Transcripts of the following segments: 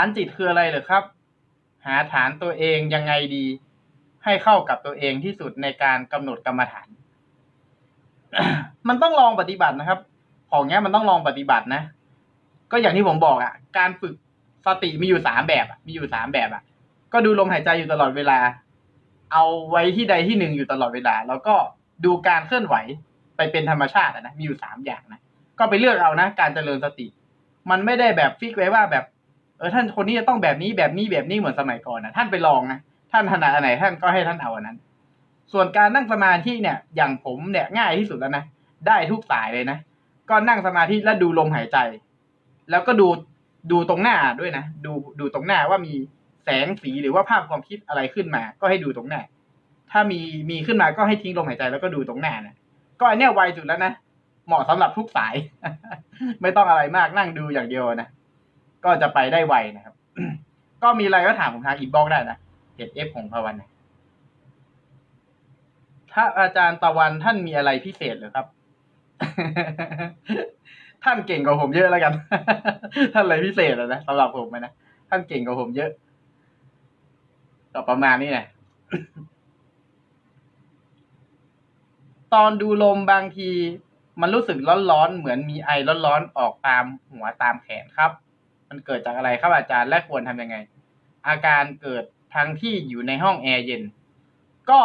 ฐานจิตคืออะไรเหรอครับ หาฐานตัวเองยังไงดี ให้เข้ากับตัวเองที่สุดในการกำหนดกรรมฐาน มันต้องลองปฏิบัตินะครับ ของเนี้ยมันต้องลองปฏิบัตินะ ก็อย่างที่ผมบอกอะ การฝึกสติมีอยู่สามแบบอะมีอยู่สามแบบอะ ก็ดูลมหายใจอยู่ตลอดเวลา เอาไว้ที่ใดที่หนึ่งอยู่ตลอดเวลา แล้วก็ดูการเคลื่อนไหวไปเป็นธรรมชาตินะมีอยู่สามอย่างนะก็ไปเลือกเอานะ การเจริญสติ มันไม่ได้แบบฟิกไว้ว่าแบบ เออท่านคนนี้จะต้องแบบนี้แบบนี้แบบนี้เหมือนสมัยก่อนนะท่านไปลองนะท่านถนัดอันไหนท่านก็ให้ท่านเอาอันนั้น ส่วนการนั่งสมาธิเนี่ย อย่างผมเนี่ยง่ายที่สุดแล้วนะได้ทุกสายเลยนะก็นั่งสมาธิแล้วดูลมหายใจ แล้วก็ดูดูตรงหน้าด้วยนะดูดูตรงหน้าว่ามีแสงสีหรือว่าภาพความคิดอะไรขึ้นมา ก็ให้ดูตรงหน้า ถ้ามีมีขึ้นมาก็ให้ทิ้งลมหายใจแล้วก็ดูตรงหน้านะก็อันเนี้ยไวสุดแล้วนะเหมาะสำหรับทุกสาย ไม่ต้องอะไรมากนั่งดูอย่างเดียวนะ ก็จะไปได้ไวนะครับ ก็มีอะไรก็ถามผมทางอินบ็อกได้นะเพจเอฟของพวันนะถ้าอาจารย์ตะวันท่านมีอะไรพิเศษหรือครับ ท่านเก่งกว่าผมเยอะแล้วกัน ท่านอะไรพิเศษอะนะสำหรับผมนะท่านเก่งกว่าผมเยอะก็ประมาณนี้แหละตอนดูลมบางที มันรู้สึกร้อนๆ เหมือนมีไอร้อนๆ ออกตามหัวตามแขนครับ มันเกิดจากอะไรครับอาจารย์และควรทำยังไง อาการเกิดทั้งที่อยู่ในห้องแอร์เย็น ก็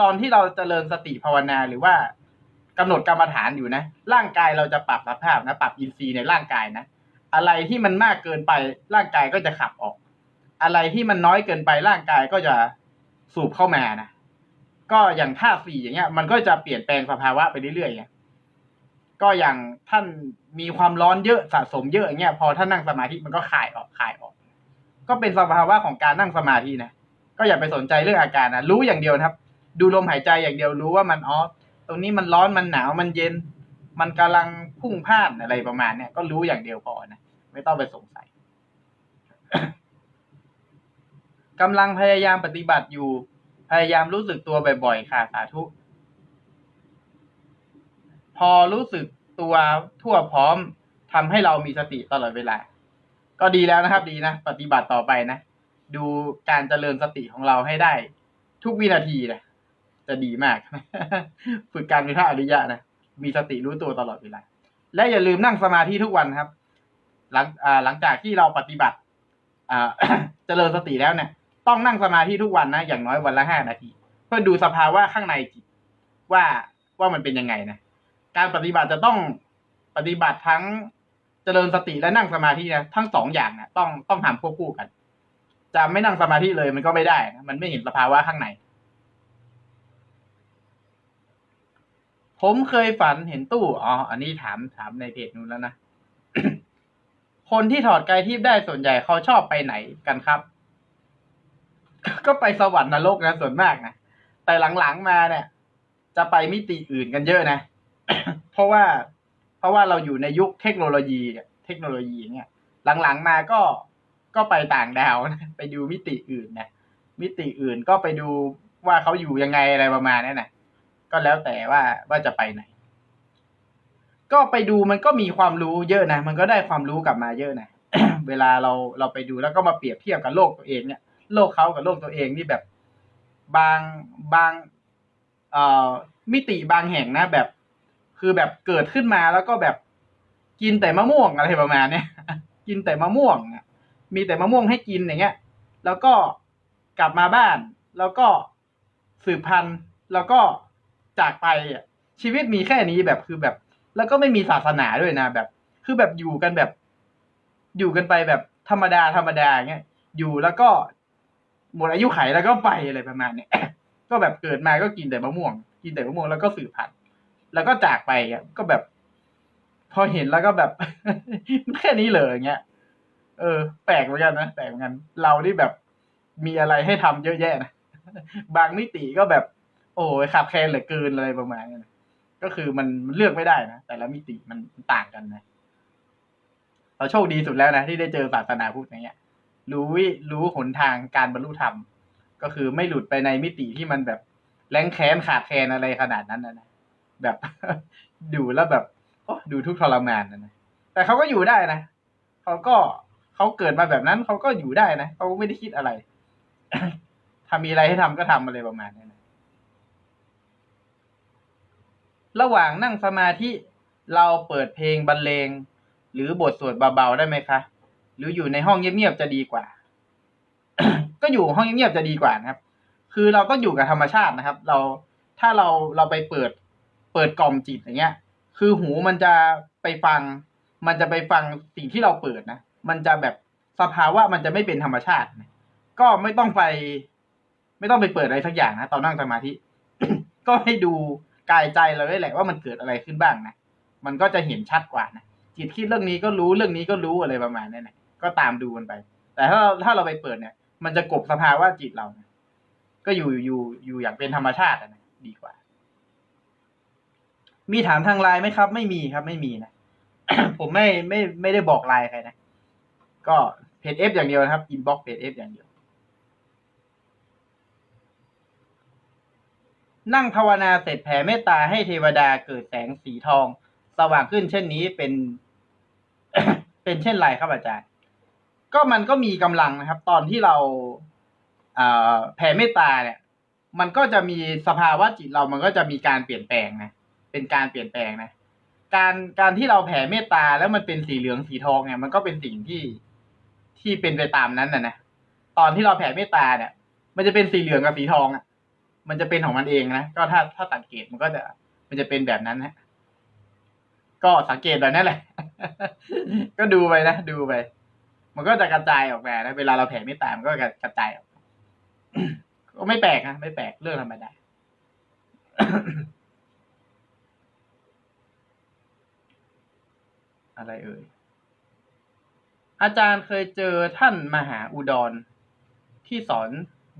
ตอนที่เราเจริญสติภาวนาหรือว่ากำหนดกรรมฐานอยู่นะ ร่างกายเราจะปรับสภาพนะ ปรับอินทรีย์ในร่างกายนะ อะไรที่มันมากเกินไปร่างกายก็จะขับออก อะไรที่มันน้อยเกินไปร่างกายก็จะสูบเข้ามานะ ก็อย่างธาตุสี่อย่างเงี้ย มันก็จะเปลี่ยนแปลงสภาวะไปเรื่อยๆไง ก็อย่างท่านมีความร้อนเยอะสะสมเยอะอย่างเงี้ยพอท่านนั่งสมาธิมันก็คายออกคายออก ก็เป็นสภาวะของการนั่งสมาธินะก็อย่าไปสนใจเรื่องอาการนะรู้อย่างเดียวครับ ดูลมหายใจอย่างเดียวรู้ว่ามันอ๋อตรงนี้มันร้อนมันหนาวมันเย็น มันกำลังพุ่งพ่านอะไรประมาณเนี้ยก็รู้อย่างเดียวพอนะไม่ต้องไปสงสัยกำลังพยายามปฏิบัติอยู่ พยายามรู้สึกตัวบ่อยๆค่ะสาธุ อรู้สึกตัวทั่วพร้อมทำให้เรามีสติตลอดเวลา ก็ดีแล้วนะครับ ดีนะ ปฏิบัติต่อไปนะ ดูการเจริญสติของเราให้ได้ ทุกวินาทีนะจะดีมาก ฝึกการเป็นพระอริยะนะ มีสติรู้ตัวตลอดเวลา และอย่าลืมนั่งสมาธิทุกวันครับ หลังหลังจากที่เราปฏิบัติเจริญสติแล้วเนี่ย ต้องนั่งสมาธิทุกวันนะ อย่างน้อยวันละห้านาที เพื่อดูสภาวะข้างในจิตว่าว่ามันเป็นยังไงนะ การปฏิบัติจะต้องปฏิบัติทั้งเจริญสติและนั่งสมาธินะทั้งสองอย่างนะต้องต้องทำควบคู่กัน จะไม่นั่งสมาธิเลยมันก็ไม่ได้ มันไม่เห็นสภาวะข้างใน ผมเคยฝันเห็นตู้อ๋ออันนี้ถามถามในเพจนู้นแล้วนะคนที่ถอดกายทิพย์ได้ส่วนใหญ่เขาชอบไปไหนกันครับ ก็ไปสวรรค์นรกนะส่วนมากนะแต่หลังๆมาเนี่ย จะไปมิติอื่นกันเยอะนะ เพราะว่า เพราะว่าเราอยู่ในยุคเทคโนโลยีเทคโนโลยีเงี้ยหลังๆมาก็ก็ไปต่างดาวนะไปดูมิติอื่นนะมิติอื่นก็ไปดูว่าเขาอยู่ยังไงอะไรประมาณนี้นะก็แล้วแต่ว่าว่าจะไปไหน ก็ไปดูมันก็มีความรู้เยอะนะมันก็ได้ความรู้กลับมาเยอะนะเวลาเราเราไปดูแล้วก็มาเปรียบเทียบกับโลกตัวเองเนี่ย โลกเขากับโลกตัวเองนี่แบบบางบางเอ่อมิติบางแห่งนะแบบ คือแบบเกิดขึ้นมาแล้วก็แบบกินแต่มะม่วงอะไรประมาณเนี้ยกินแต่มะม่วงมีแต่มะม่วงให้กินอย่างเงี้ย แล้วก็กลับมาบ้าน แล้วก็สืบพันธุ์แล้วก็จากไปชีวิตมีแค่นี้แบบคือแบบ แล้วก็ไม่มีศาสนาด้วยนะแบบ คือแบบอยู่กันแบบ อยู่กันไปแบบธรรมดาธรรมดาอย่างเงี้ยอยู่แล้วก็หมดอายุไขแล้วก็ไปอะไรประมาณเนี้ยก็แบบเกิดมาก็กินแต่มะม่วง กินแต่มะม่วงแล้วก็สืบพันธุ์ แล้วก็จากไปอะก็แบบ พอเห็นแล้วก็แบบแค่นี้เลยอย่างเงี้ยเออ แปลกเหมือนกันนะแปลกเหมือนกันเรานี่แบบมีอะไรให้ทำเยอะแยะนะบางมิติก็แบบ โอ้ยขาดแคลนเหลือเกินอะไรประมาณนี้นะก็คือมันมันเลือกไม่ได้นะแต่ละมิติมันต่างกันนะเราโชคดีสุดแล้วนะที่ได้เจอศาสนาพุทธอย่างเงี้ย รู้วิรู้หนทางการบรรลุธรรม ก็คือไม่หลุดไปในมิติที่มันแบบแรงแค้นขาดแคลนอะไรขนาดนั้นนะ แบบดูแล้วแบบโอ้ดูทุกทรมานนะ แต่เขาก็อยู่ได้นะเขาก็เขาเกิดมาแบบนั้นเขาก็อยู่ได้นะเขาไม่ได้คิดอะไรถ้ามีอะไรให้ทำก็ทำอะไรประมาณนี้นะระหว่างนั่งสมาธิเราเปิดเพลงบรรเลง หรือบทสวดเบาๆได้ไหมคะ หรืออยู่ในห้องเงียบๆจะดีกว่า ก็อยู่ห้องเงียบๆจะดีกว่านะครับ คือเราต้องอยู่กับธรรมชาตินะครับ เราถ้าเราเราไปเปิด เปิดกล่อมจิตอย่างเงี้ย คือหูมันจะไปฟัง มันจะไปฟังสิ่งที่เราเปิดนะ มันจะแบบสภาวะมันจะไม่เป็นธรรมชาติ ก็ไม่ต้องไป ไม่ต้องไปเปิดอะไรสักอย่างนะตอนนั่งสมาธิ ก็ให้ดูกายใจเราได้แหละว่ามันเกิดอะไรขึ้นบ้างนะ มันก็จะเห็นชัดกว่านะจิตคิดเรื่องนี้ก็รู้เรื่องนี้ก็รู้อะไรประมาณนี้นะก็ตามดูมันไป แต่ถ้าเราถ้าเราไปเปิดเนี่ย มันจะกบสภาวะจิตเรานะก็อยู่อยู่อยู่อย่างเป็นธรรมชาตินะ มีถามทางไลน์ไหมครับ ไม่มีครับไม่มีนะ ผมไม่ไม่ไม่ได้บอกไลน์ใครนะ ก็เพจเอฟอย่างเดียวนะครับอินบ็อกเพจเอฟอย่างเดียว นั่งภาวนาเสร็จแผ่เมตตาให้เทวดาเกิดแสงสีทอง สว่างขึ้นเช่นนี้เป็น เป็นเช่นไรครับอาจารย์ ก็มันก็มีกำลังนะครับ ตอนที่เราอ่าแผ่เมตตาเนี่ย มันก็จะมีสภาวะจิตเรามันก็จะมีการเปลี่ยนแปลงนะ เป็นการเปลี่ยนแปลงนะ การการที่เราแผ่เมตตาแล้วมันเป็นสีเหลืองสีทองเนี่ย มันก็เป็นสิ่งที่ที่เป็นไปตามนั้นนะนะตอนที่เราแผ่เมตตาเนี่ย มันจะเป็นสีเหลืองกับสีทองอะ มันจะเป็นของมันเองนะก็ถ้าถ้าสังเกตมันก็จะ มันจะเป็นแบบนั้นฮะก็สังเกตแบบนั้นแหละ ก็ดูไปนะดูไป มันก็จะกระจายออกมานะเวลาเราแผ่เมตตามันก็กระจายออกก็ไม่แปลกนะไม่แปลกเรื่องธรรมดา อะไรเอ่ย อาจารย์เคยเจอท่านมหาอุดร ที่สอน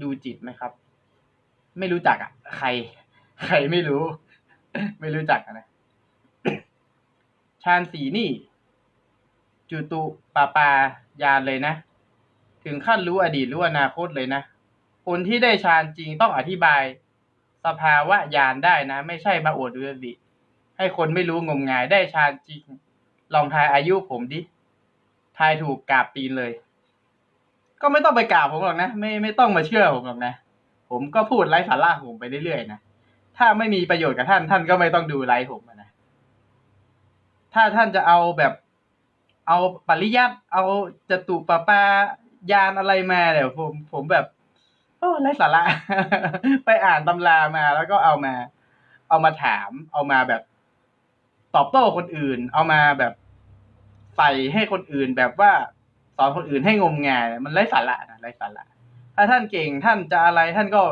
ดูจิตไหมครับ ไม่รู้จักอะ ใคร ใครไม่รู้ ไม่รู้จักนะชาญสีนี่ จุตุปาปายานเลยนะ ถึงขั้นรู้อดีตรู้อนาคตเลยนะ คนที่ได้ฌานจริงต้องอธิบาย สภาวะญาณได้นะ ไม่ใช่มาอวดอุตริให้คนไม่รู้งมงายได้ฌานจริง ลองทายอายุผมดิ ทายถูกกราบตีนเลย ก็ไม่ต้องไปกราบผมหรอกนะ ไม่ไม่ต้องมาเชื่อผมหรอกนะ ผมก็พูดไร้สาระผมไปเรื่อยๆนะ ถ้าไม่มีประโยชน์กับท่านท่านก็ไม่ต้องดูไลฟ์ผมนะ ถ้าท่านจะเอาแบบ เอาปริยัติเอาจตุปปายานอะไรมาเดี๋ยวผมผมแบบโอ้ไร้สาระ ไปอ่านตำรามาแล้วก็เอามา เอามาถาม เอามาแบบ ตอบโต้คนอื่น เอามาแบบ ใส่ให้คนอื่นแบบว่าสอนคนอื่นให้งมงายมันไร้สาระนะไร้สาระถ้าท่านเก่งท่านจะอะไรท่านก็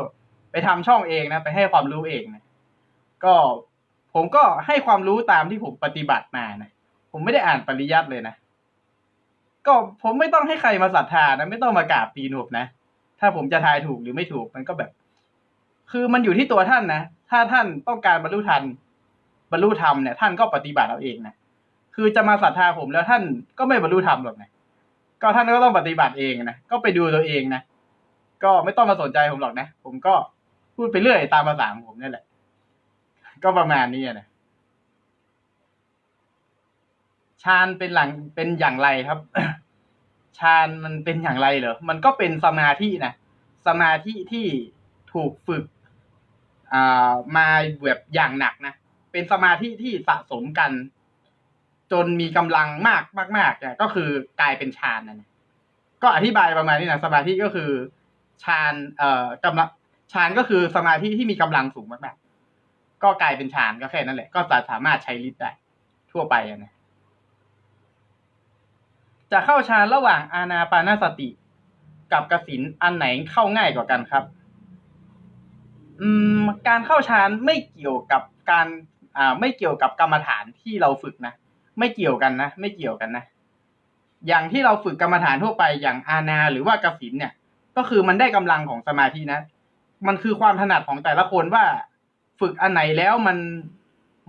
ไปทำช่องเองนะ ไปให้ความรู้เองนะก็ผมก็ให้ความรู้ตามที่ผมปฏิบัติมานะผมไม่ได้อ่านปริยัติเลยนะก็ผมไม่ต้องให้ใครมาศรัทธานะ ไม่ต้องมากราบตีนผมนะถ้าผมจะทายถูกหรือไม่ถูกมันก็แบบ คือมันอยู่ที่ตัวท่านนะถ้าท่านต้องการบรรลุทันบรรลุธรรมเนี่ยท่านก็ปฏิบัติเอาเองนะ คือจะมาศรัทธาผมแล้วท่านก็ไม่บรรลุธรรมหรอกนะก็ท่านก็ต้องปฏิบัติเองนะก็ไปดูตัวเองนะก็ไม่ต้องมาสนใจผมหรอกนะผมก็พูดไปเรื่อยตามภาษาของผมนี่แหละ ก็ประมาณนี้นะฌานเป็นหลังเป็นอย่างไรครับฌานมันเป็นอย่างไรเหรอ มันก็เป็นสมาธินะ สมาธิที่ถูกฝึกอ่ามาแบบอย่างหนักนะ เป็นสมาธิที่สะสมกัน จนมีกำลังมากมากๆเนี่ยก็คือกลายเป็นฌานนะก็อธิบายประมาณนี้นะสมาธิก็คือฌานเอ่อกำลังฌานก็คือสมาธิที่มีกำลังสูงมากๆ ก็กลายเป็นฌานก็แค่นั้นแหละ ก็สามารถใช้ฤทธิ์ได้ทั่วไปนะจะเข้าฌานระหว่างอานาปานสติ กับกสินอันไหนเข้าง่ายกว่ากันครับ อืม การเข้าฌานไม่เกี่ยวกับการ อ่า ไม่เกี่ยวกับกรรมฐานที่เราฝึกนะ ไม่เกี่ยวกันนะ ไม่เกี่ยวกันนะ อย่างที่เราฝึกกรรมฐานทั่วไปอย่างอาณาหรือว่ากสินเนี่ย ก็คือมันได้กำลังของสมาธินะ มันคือความถนัดของแต่ละคนว่าฝึกอันไหนแล้วมัน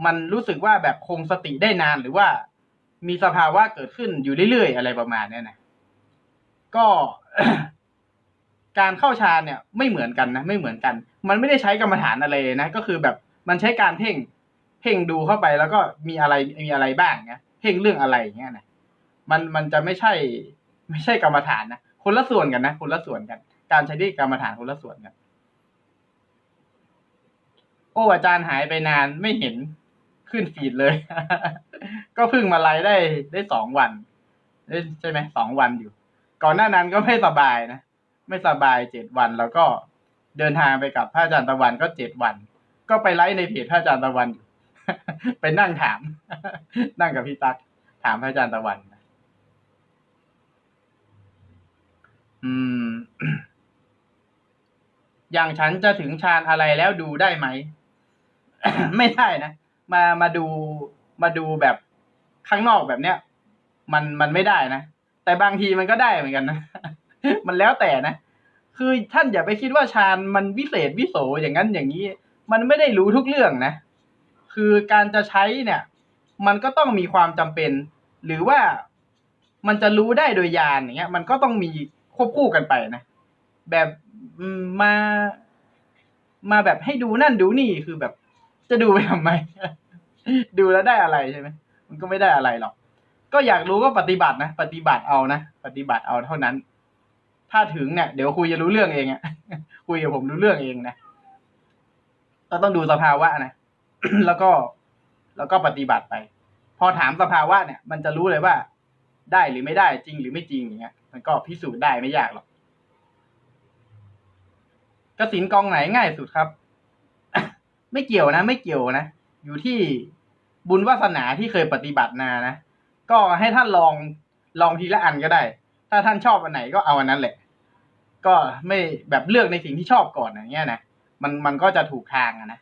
มันรู้สึกว่าแบบคงสติได้นานหรือว่ามีสภาวะเกิดขึ้นอยู่เรื่อยๆ อะไรประมาณนี้นะก็การเข้าฌานเนี่ย ไม่เหมือนกันนะไม่เหมือนกัน มันไม่ได้ใช้กรรมฐานอะไรนะก็คือแบบมันใช้การเพ่ง เพ่งดูเข้าไปแล้วก็มีอะไรมีอะไรบ้างเงี้ยเพ่งเรื่องอะไรเงี้ยนะมันมันจะไม่ใช่ ไม่ใช่กรรมฐานนะคนละส่วนกันนะคนละส่วนกัน การใช้ที่กรรมฐานคนละส่วนกันโอ้อาจารย์หายไปนานไม่เห็นขึ้นฟีดเลย ก็เพิ่งมาไลฟ์ได้ได้สองวันได้ใช่ไหมสองวันอยู่ ก่อนหน้านั้นก็ไม่สบายนะไม่สบายเจ็ดวันแล้วก็เดินทางไปกับพระอาจารย์ตะวันก็เจ็ดวัน ก็ไปไลฟ์ในเพจพระอาจารย์ตะวันอยู่ ไปนั่งถาม นั่งกับพี่ตั๊กถามพระอาจารย์ตะวันอืม อย่างฉันจะถึงฌานอะไรแล้วดูได้ไหม ไม่ได้นะ มามาดูมาดูแบบข้างนอกแบบเนี้ย มันมันไม่ได้นะ แต่บางทีมันก็ได้เหมือนกันนะ มันแล้วแต่นะ คือท่านอย่าไปคิดว่าฌานมันวิเศษวิโสอย่างนั้นอย่างนี้ มันไม่ได้รู้ทุกเรื่องนะ คือการจะใช้เนี่ย มันก็ต้องมีความจำเป็น หรือว่ามันจะรู้ได้โดยญาณอย่างเงี้ย มันก็ต้องมีควบคู่กันไปนะ แบบมมา มาแบบให้ดูนั่นดูนี่คือแบบ จะดูไปทำไม ดูแล้วได้อะไรใช่ไหมมันก็ไม่ได้อะไรหรอก ก็อยากรู้ก็ปฏิบัตินะปฏิบัติเอานะปฏิบัติเอาเท่านั้น ถ้าถึงเนี่ยเดี๋ยวคุยจะรู้เรื่องเองอะคุยกับผมรู้เรื่องเองนะก็ต้องดูสภาวะนะ แล้วก็ แล้วก็ปฏิบัติไป พอถามสภาวะเนี่ย มันจะรู้เลยว่า ได้หรือไม่ได้จริงหรือไม่จริงอย่างเงี้ย มันก็พิสูจน์ได้ไม่ยากหรอกกสินกองไหนง่ายสุดครับ ไม่เกี่ยวนะ ไม่เกี่ยวนะ อยู่ที่บุญวาสนาที่เคยปฏิบัติมานะ ก็ให้ท่านลองลองทีละอันก็ได้ ถ้าท่านชอบอันไหนก็เอาอันนั้นแหละ ก็ไม่แบบเลือกในสิ่งที่ชอบก่อนอย่างเงี้ยนะ มันมันก็จะถูกทางอะนะ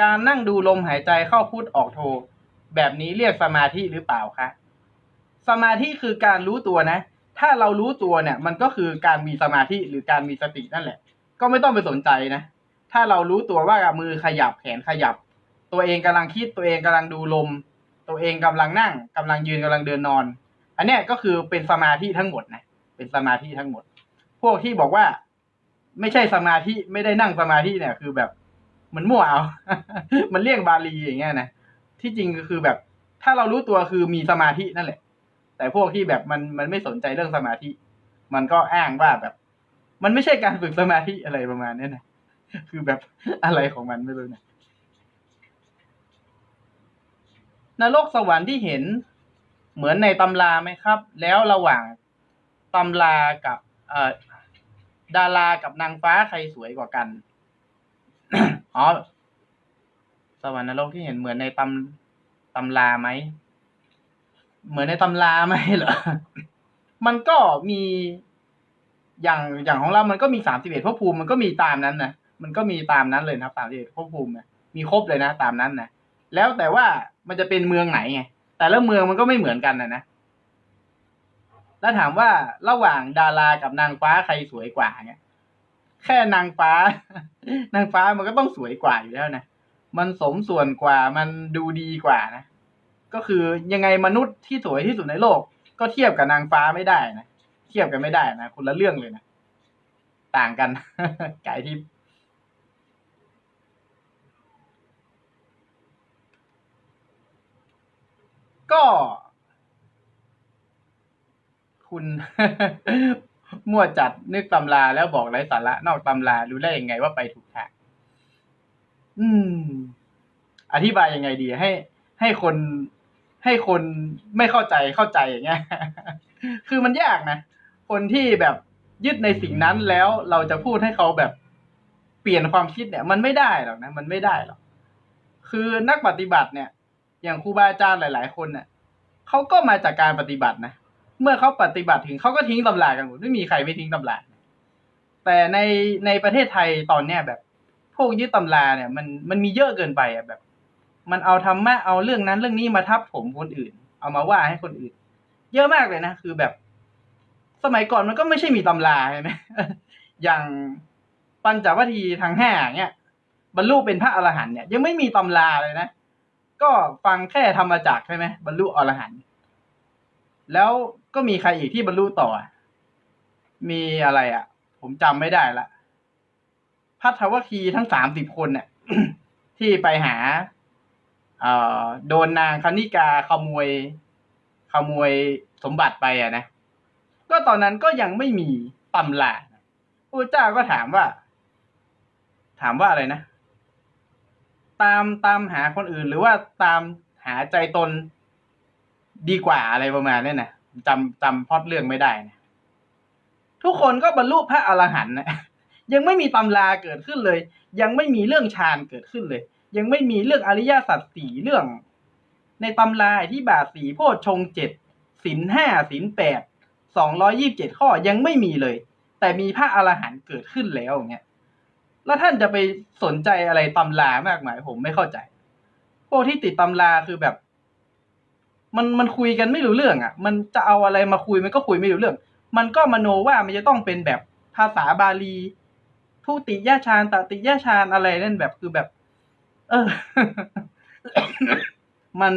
การนั่งดูลมหายใจเข้าพุทออกโท แบบนี้เรียกสมาธิหรือเปล่าคะ สมาธิคือการรู้ตัวนะ ถ้าเรารู้ตัวเนี่ย มันก็คือการมีสมาธิหรือการมีสตินั่นแหละ ก็ไม่ต้องไปสนใจนะ ถ้าเรารู้ตัวว่ามือขยับแขนขยับ ตัวเองกำลังคิดตัวเองกำลังดูลม ตัวเองกำลังนั่งกำลังยืนกำลังเดินนอน อันนี้ก็คือเป็นสมาธิทั้งหมดนะ เป็นสมาธิทั้งหมด พวกที่บอกว่า ไม่ใช่สมาธิไม่ได้นั่งสมาธิเนี่ย คือแบบมันมั่วเอา มันเรียกบาลีอย่างเงี้ยนะที่จริงก็คือแบบ ถ้าเรารู้ตัวคือมีสมาธินั่นแหละ แต่พวกที่แบบมันมันไม่สนใจเรื่องสมาธิ มันก็อ้างว่าแบบ มันไม่ใช่การฝึกสมาธิอะไรประมาณนี้นะคือแบบอะไรของมันไม่รู้นะนรกสวรรค์ที่เห็นเหมือนในตำราไหมครับ แล้วระหว่างตำรากับ เอ่อ ดารากับนางฟ้าใครสวยกว่ากัน อ๋อ สวรรค์นรกที่เห็นเหมือนในตำตำราไหม เหมือนในตำราไหมเหรอ มันก็มีอย่างอย่างของเรา มันก็มีสามสิบเอ็ดภพภูมิ มันก็มีตามนั้นนะ มันก็มีตามนั้นเลยนะสามสิบเอ็ดภพภูมินะมีครบเลยนะตามนั้นนะ แล้วแต่ว่ามันจะเป็นเมืองไหนไง แต่ละเมืองมันก็ไม่เหมือนกันนะนะ แล้วถามว่าระหว่างดารากับนางฟ้าใครสวยกว่าเนี่ยแค่นางฟ้า นางฟ้ามันก็ต้องสวยกว่าอยู่แล้วนะมันสมส่วนกว่ามันดูดีกว่านะก็คือยังไงมนุษย์ที่สวยที่สุดในโลก ก็เทียบกับนางฟ้าไม่ได้นะเทียบกันไม่ได้นะคนละเรื่องเลยนะต่างกันไก่ที่ก็ คุณ มั่วจัดนึกตำราแล้วบอกไร้สาระนอกตำรารู้ได้ยังไงว่าไปถูกทางอืม อธิบายยังไงดีให้ ให้คน ให้คนไม่เข้าใจเข้าใจอย่างเงี้ย คือมันยากนะคนที่แบบยึดในสิ่งนั้นแล้วเราจะพูดให้เขาแบบเปลี่ยนความคิดเนี่ย มันไม่ได้หรอกนะมันไม่ได้หรอกคือนักปฏิบัติเนี่ย อย่างครูบาอาจารย์หลาย ๆ คนเนี่ยเขาก็มาจากการปฏิบัตินะ เมื่อเขาปฏิบัติถึงเขาก็ทิ้งตำรากันหมดไม่มีใครไม่ทิ้งตำราแต่ในในประเทศไทยตอนเนี้ยแบบ พวกยึดตำราเนี่ย มันมันมีเยอะเกินไปอะแบบ มันเอาธรรมะเอาเรื่องนั้นเรื่องนี้มาทับผมคนอื่น เอามาว่าให้คนอื่น เยอะมากเลยนะคือแบบ สมัยก่อนมันก็ไม่ใช่มีตำราใช่ไหมอย่างปัญจวัคคีย์ทั้งห้าเนี่ยบรรลุเป็นพระอรหันต์เนี่ยยังไม่มีตำราเลยนะ ก็ฟังแค่ธรรมจักใช่ไหมบรรลุอรหันต์ แล้วก็มีใครอีกที่บรรลุต่อ มีอะไรอะ ผมจำไม่ได้ละพัทวคีทั้งสามสิบคนเนี่ยที่ไปหาเอ่อโดนนางคณิกาขโมยขโมยสมบัติไปอะนะ ก็ตอนนั้นก็ยังไม่มีตำราพระเจ้าก็ถามว่า ถามว่าอะไรนะ ตามตามหาคนอื่นหรือว่าตามหาใจตน ดีกว่าอะไรประมาณนี้นะจำจำพอดเรื่องไม่ได้นะทุกคนก็บรรลุพระอรหันต์นะยังไม่มีตำราเกิดขึ้นเลย ยังไม่มีเรื่องฌานเกิดขึ้นเลย ยังไม่มีเรื่องอริยสัจสี่เรื่อง ในตำราที่บาทสีโพชฌงเจ็ดศีลห้าศีลแปดสองร้อยี่บเจ็ดข้อยังไม่มีเลย แต่มีพระอรหันต์เกิดขึ้นแล้วอย่างเงี้ยแล้วท่านจะไปสนใจอะไรตำรามากมายผมไม่เข้าใจ พวกที่ติดตำราคือแบบ มันมันคุยกันไม่รู้เรื่องอะ มันจะเอาอะไรมาคุยมันก็คุยไม่รู้เรื่อง มันก็มโนว่ามันจะต้องเป็นแบบภาษาบาลีทุติยฌานตติยฌานอะไรนั่นแบบคือแบบ เออ มัน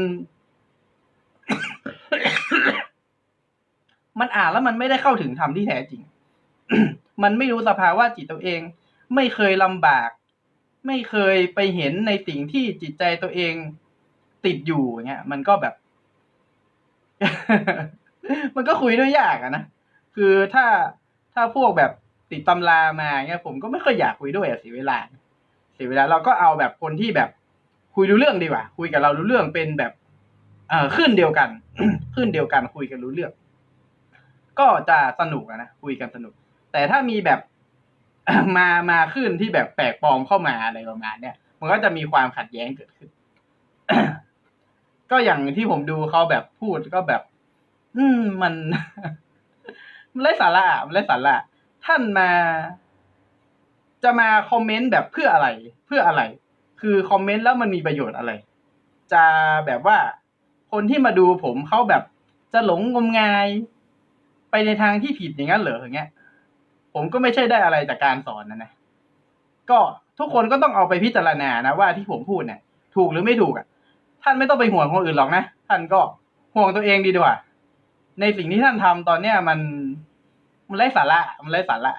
มันอ่านแล้วมันไม่ได้เข้าถึงธรรมที่แท้จริง มันไม่รู้สภาวะจิตตัวเอง ไม่เคยลำบาก ไม่เคยไปเห็นในสิ่งที่จิตใจตัวเองติดอยู่เงี้ย มันก็แบบ มันก็คุยด้วยยากอะนะ คือถ้าถ้าพวกแบบติดตำรามาเงี้ยผมก็ไม่ค่อยอยากคุยด้วยอะเสียเวลา เสียเวลาเราก็เอาแบบคนที่แบบคุยรู้เรื่องดีกว่า คุยกับเรารู้เรื่องเป็นแบบเอ่อขึ้นเดียวกัน ขึ้นเดียวกันคุยกันรู้เรื่อง ก็จะสนุกอะนะคุยกันสนุก แต่ถ้ามีแบบมามาขึ้นที่แบบแปลกปลอมเข้ามาอะไรประมาณเนี้ยมันก็จะมีความขัดแย้งเกิดขึ้น ก็อย่างที่ผมดูเขาแบบพูดก็แบบ อืมมัน มันไร้สาระมันไร้สาระท่านมา จะมาคอมเมนต์แบบเพื่ออะไร เพื่ออะไร คือคอมเมนต์แล้วมันมีประโยชน์อะไร จะแบบว่าคนที่มาดูผมเขาแบบจะหลงงมงาย ไปในทางที่ผิดอย่างนั้นเหรออย่างเงี้ย ผมก็ไม่ใช่ได้อะไรจากการสอนนะนะก็ทุกคนก็ต้องเอาไปพิจารณานะว่าที่ผมพูดเนี่ยถูกหรือไม่ถูกอะ ท่านไม่ต้องไปห่วงคนอื่นหรอกนะ ท่านก็ห่วงตัวเองดีดีกว่า ในสิ่งที่ท่านทำตอนเนี้ยมันมันไร้สาระ มันไร้สาระ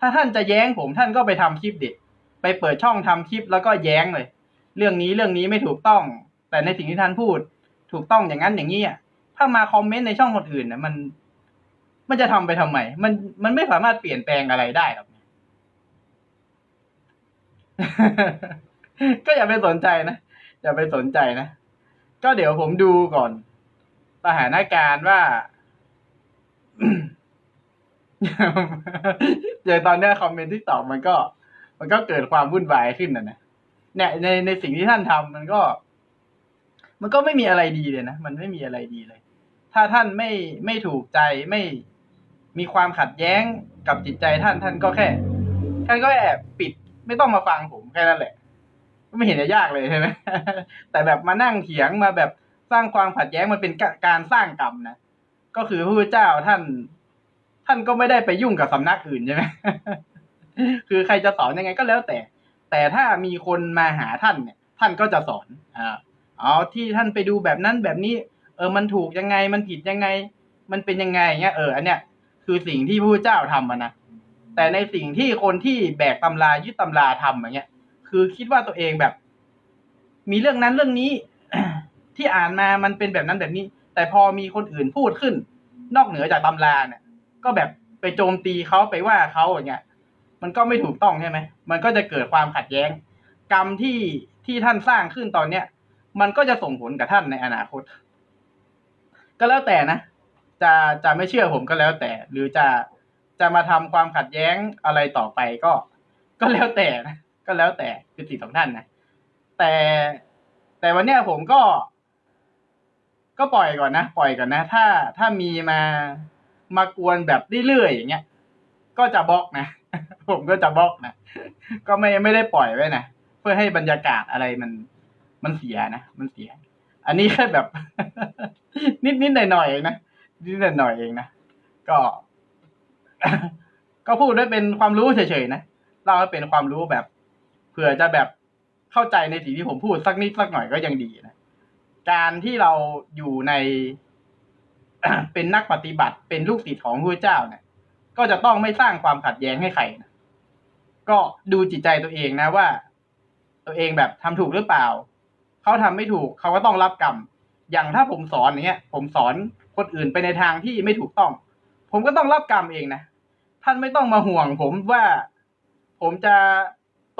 ถ้าท่านจะแย้งผม ท่านก็ไปทำคลิปเดิไปเปิดช่องทำคลิปแล้วก็แย้งเลย เรื่องนี้เรื่องนี้ไม่ถูกต้อง แต่ในสิ่งที่ท่านพูด ถูกต้องอย่างนั้นอย่างนี้อะถ้ามาคอมเมนต์ในช่องคนอื่นนะมัน มันจะทำไปทำไม มันมันไม่สามารถเปลี่ยนแปลงอะไรได้หรอกก็อย่าไปสนใจนะ อย่าไปสนใจนะ ก็เดี๋ยวผมดูก่อนสถานการณ์ว่าเจอตอนนี้คอมเมนต์ที่ตอบมันก็ มันก็เกิดความวุ่นวายขึ้นนะนะเนี่ยในในสิ่งที่ท่านทำมันก็ มันก็ไม่มีอะไรดีเลยนะมันไม่มีอะไรดีเลย ถ้าท่านไม่ไม่ถูกใจไม่มีความขัดแย้งกับจิตใจท่านท่านก็แค่ท่านก็แอบปิด ไม่ต้องมาฟังผมแค่นั้นแหละ ไม่เห็นจะยากเลยใช่ไหมแต่แบบมานั่งเถียงมาแบบสร้างความขัดแย้งมันเป็นการสร้างกรรมนะก็คือพระพุทธเจ้าท่าน ท่านก็ไม่ได้ไปยุ่งกับสำนักอื่นใช่ไหมคือใครจะสอนยังไงก็แล้วแต่ แต่ถ้ามีคนมาหาท่านเนี่ย ท่านก็จะสอนอ่าอ๋อที่ท่านไปดูแบบนั้นแบบนี้ เออมันถูกยังไงมันผิดยังไง มันเป็นยังไงเงี้ยเอออันเนี้ยคือสิ่งที่พระเจ้าทำนะแต่ในสิ่งที่คนที่แบกตำรายึดตำราทำอย่างเงี้ย คือคิดว่าตัวเองแบบ มีเรื่องนั้นเรื่องนี้ ที่อ่านมามันเป็นแบบนั้นแบบนี้ แต่พอมีคนอื่นพูดขึ้น นอกเหนือจากตำราเนี่ย ก็แบบไปโจมตีเขาไปว่าเขาอย่างเงี้ยมันก็ไม่ถูกต้องใช่ไหมมันก็จะเกิดความขัดแย้ง กรรมที่ที่ท่านสร้างขึ้นตอนเนี้ยมันก็จะส่งผลกับท่านในอนาคต ก็แล้วแต่นะจะจะไม่เชื่อผมก็แล้วแต่ หรือจะจะมาทำความขัดแย้งอะไรต่อไปก็ ก็แล้วแต่นะ ก็แล้วแต่คือสิทธิของท่านนะแต่แต่วันเนี้ยผมก็ ก็ปล่อยก่อนนะปล่อยก่อนนะ ถ้าถ้ามีมามากวนแบบเรื่อยๆอย่างเงี้ย ก็จะบล็อกนะ ผมก็จะบล็อกนะ ก็ไม่ไม่ได้ปล่อยไว้นะเพื่อให้บรรยากาศอะไรมัน มันเสียนะมันเสีย อันนี้แค่แบบ นิดนิดหน่อยหน่อยๆเองนะนิดนิดหน่อยๆเองนะก็ ก็พูดด้วยเป็นความรู้เฉยๆนะเล่าให้เป็นความรู้แบบ เผื่อจะแบบเข้าใจในสิ่งที่ผมพูดสักนิดสักหน่อยก็ยังดีนะการที่เราอยู่ในเป็นนักปฏิบัติเป็นลูกศิษย์ของพระเจ้าเนี่ย ก็จะต้องไม่สร้างความขัดแย้งให้ใครนะก็ดูจิตใจตัวเองนะว่า ตัวเองแบบทำถูกหรือเปล่า เขาทำไม่ถูกเขาก็ต้องรับกรรมอย่างถ้าผมสอนอย่างเงี้ย ผมสอนคนอื่นไปในทางที่ไม่ถูกต้อง ผมก็ต้องรับกรรมเองนะท่านไม่ต้องมาห่วง ผมว่าผมจะ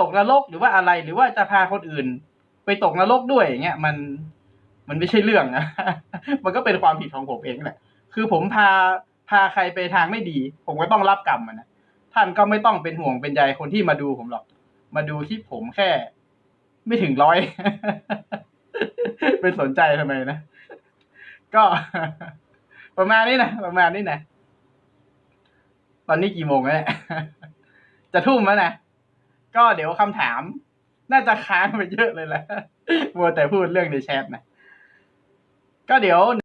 ตกนรกหรือว่าอะไรหรือว่าจะพาคนอื่น ไปตกนรกด้วยอย่างเงี้ย มันมันไม่ใช่เรื่องนะมันก็เป็นความผิดของผมเองแหละคือผมพาพาใครไปทางไม่ดี ผมก็ต้องรับกรรมมันนะท่านก็ไม่ต้องเป็นห่วงเป็นใยคนที่มาดูผมหรอก มาดูที่ผมแค่ ไม่ถึงร้อยเป็นสนใจทำไมนะก็ประมาณนี้นะประมาณนี้นะตอนนี้กี่โมงแล้วเนี่ยจะทุ่มแล้วนะ ก็เดี๋ยวคำถาม น่าจะค้างไปเยอะเลยแหละมัวแต่พูดเรื่องในแชทนะ ก็เดี๋ยว